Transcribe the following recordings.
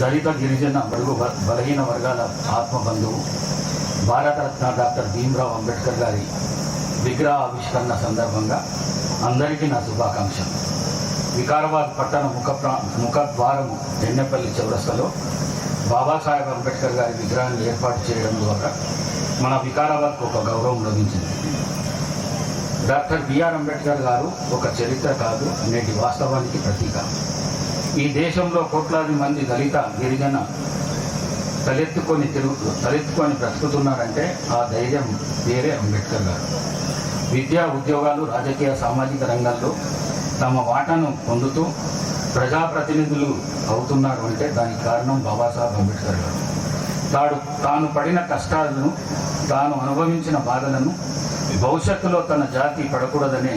దళిత గిరిజన బడుగు బ- బలహీన వర్గాల ఆత్మబంధువు భారతరత్న డాక్టర్ భీమ్రావ్ అంబేద్కర్ గారి విగ్రహ ఆవిష్కరణ సందర్భంగా అందరికీ నా శుభాకాంక్షలు. వికారాబాద్ పట్టణ ముఖ ప్రా ముఖద్వారము ఎన్నెపల్లి చౌరస్తలో బాబాసాహెబ్ అంబేద్కర్ గారి విగ్రహాన్ని ఏర్పాటు చేయడం ద్వారా మన వికారాబాద్కు ఒక గౌరవం లభించింది. డాక్టర్ బిఆర్ అంబేద్కర్ గారు ఒక చరిత్ర కాదు నేటి వాస్తవానికి ప్రతీక. ఈ దేశంలో కోట్లాది మంది దళిత గిరిజన తలెత్తుకొని తిరుగు తలెత్తుకొని బ్రతుకుతున్నారంటే ఆ ధైర్యం వేరే అంబేద్కర్ గారు. విద్యా ఉద్యోగాలు రాజకీయ సామాజిక రంగాల్లో తమ వాటాను పొందుతూ ప్రజాప్రతినిధులు అవుతున్నారు అంటే దానికి కారణం బాబాసాహెబ్ అంబేద్కర్ గారు. తాడు తాను పడిన కష్టాలను తాను అనుభవించిన బాధలను భవిష్యత్తులో తన జాతి పడకూడదనే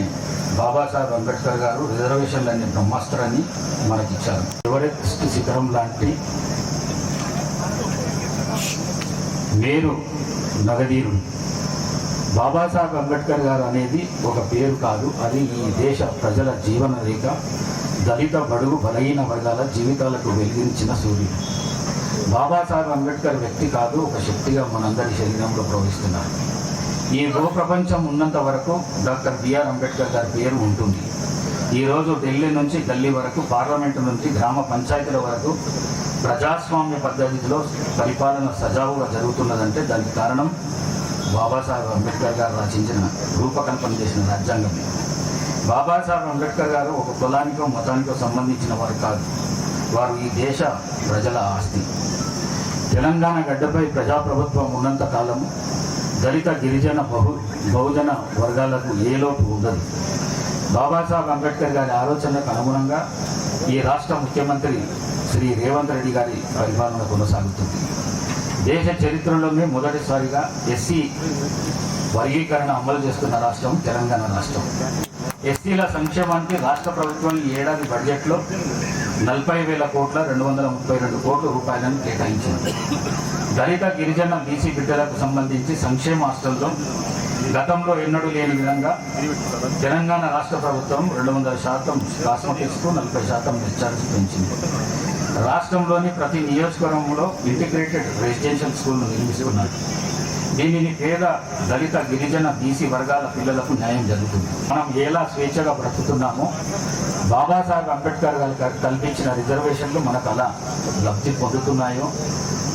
బాబాసాహెబ్ అంబేద్కర్ గారు రిజర్వేషన్లన్నీ బ్రహ్మాస్త్రాన్ని మనకిచ్చారు ఎవరెస్ట్ శిఖరం లాంటి మేరు నగదీరుడు బాబాసాహెబ్ అంబేద్కర్ గారు అనేది ఒక పేరు కాదు. అది ఈ దేశ ప్రజల జీవన రేఖ. దళిత బడుగు బలహీన వర్గాల జీవితాలకు వెలిగించిన సూర్యుడు. బాబాసాహెబ్ అంబేద్కర్ వ్యక్తి కాదు ఒక శక్తిగా మనందరి శరీరంలో ప్రవహిస్తున్నారు. ఈ భూప్రపంచం ఉన్నంత వరకు డాక్టర్ బిఆర్ అంబేద్కర్ గారి పేరు ఉంటుంది. ఈరోజు ఢిల్లీ నుంచి గల్లీ వరకు పార్లమెంటు నుంచి గ్రామ పంచాయతీల వరకు ప్రజాస్వామ్య పద్ధతిలో పరిపాలన సజావుగా జరుగుతున్నదంటే దానికి కారణం బాబాసాహెబ్ అంబేద్కర్ గారు రచించిన రూపకల్పన చేసిన రాజ్యాంగమే. బాబాసాహెబ్ అంబేద్కర్ గారు ఒక కులానికో మతానికో సంబంధించిన వారు కాదు. వారు ఈ దేశ ప్రజల ఆస్తి. తెలంగాణ గడ్డపై ప్రజాప్రభుత్వం ఉన్నంత కాలము దళిత గిరిజన బహు బహుజన వర్గాలకు ఏ లోపు ఉండదు. బాబాసాహెబ్ అంబేద్కర్ గారి ఆలోచనలకు అనుగుణంగా ఈ రాష్ట్ర ముఖ్యమంత్రి శ్రీ రేవంత్ రెడ్డి గారి పరిపాలన కొనసాగుతుంది. దేశ చరిత్రలోనే మొదటిసారిగా ఎస్సీ వర్గీకరణ అమలు చేస్తున్న రాష్ట్రం తెలంగాణ రాష్ట్రం. ఎస్సీల సంక్షేమానికి రాష్ట్ర ప్రభుత్వం ఈ ఏడాది బడ్జెట్లో నలభై వేల కోట్ల రెండు వందల ముప్పై రెండు కోట్ల రూపాయలను కేటాయించింది. దళిత గిరిజన బీసీ బిడ్డలకు సంబంధించి సంక్షేమ హాస్టల్లో గతంలో ఎన్నడూ లేని విధంగా తెలంగాణ రాష్ట్ర ప్రభుత్వం రెండు వందల శాతం కాస్మెటిక్స్కు నలభై శాతం డిశ్చార్జ్ పెంచింది. రాష్ట్రంలోని ప్రతి నియోజకవర్గంలో ఇంటిగ్రేటెడ్ రెసిడెన్షియల్ స్కూల్ను నిర్మిస్తున్నారు. దీనిని పేద దళిత గిరిజన బీసీ వర్గాల పిల్లలకు న్యాయం జరుగుతుంది. మనం ఎలా స్వేచ్ఛగా బ్రతుకుతున్నామో బాబాసాహెబ్ అంబేద్కర్ గారు కల్పించిన రిజర్వేషన్లు మనకు అలా లబ్ధి పొందుతున్నాయో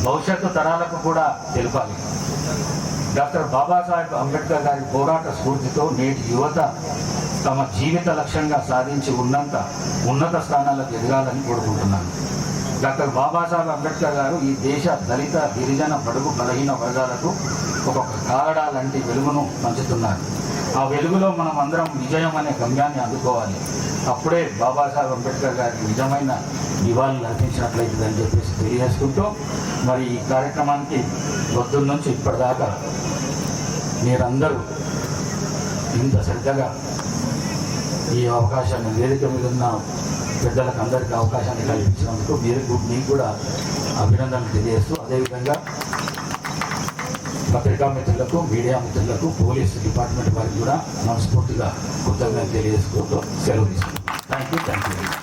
భవిష్యత్తు తరాలకు కూడా తెలపాలి. డాక్టర్ బాబాసాహెబ్ అంబేద్కర్ గారి పోరాట స్ఫూర్తితో నేటి యువత తమ జీవిత లక్ష్యంగా సాధించి ఉన్నంత ఉన్నత స్థానాలకు ఎదగాలని కోరుకుంటున్నాను. డాక్టర్ బాబాసాహెబ్ అంబేద్కర్ గారు ఈ దేశ దళిత గిరిజన బడుగు బలహీన వర్గాలకు ఒక కారడ లాంటి వెలుగును పంచుతున్నారు. ఆ వెలుగులో మనం అందరం విజయం అనే గమ్యాన్ని అందుకోవాలి. అప్పుడే బాబాసాహెబ్ అంబేద్కర్ గారికి నిజమైన నివాళులు అర్పించినట్లయితుందని చెప్పేసి తెలియజేసుకుంటూ మరి ఈ కార్యక్రమానికి పొద్దున్న నుంచి ఇప్పటిదాకా మీరందరూ ఇంత శ్రద్ధగా ఈ అవకాశాన్ని వేదిక మీద ఉన్న పెద్దలకు అందరికీ అవకాశాన్ని కల్పించినందుకు మీరు మీకు కూడా అభినందనలు తెలియజేస్తూ అదేవిధంగా పత్రికా మిత్రులకు మీడియా మిత్రులకు పోలీస్ డిపార్ట్మెంట్ వారికి కూడా మనస్ఫూర్తిగా కృతజ్ఞతలు తెలియజేసుకుంటూ సెలవు తీసుకుంటాం థ్యాంక్ యూ థ్యాంక్ యూ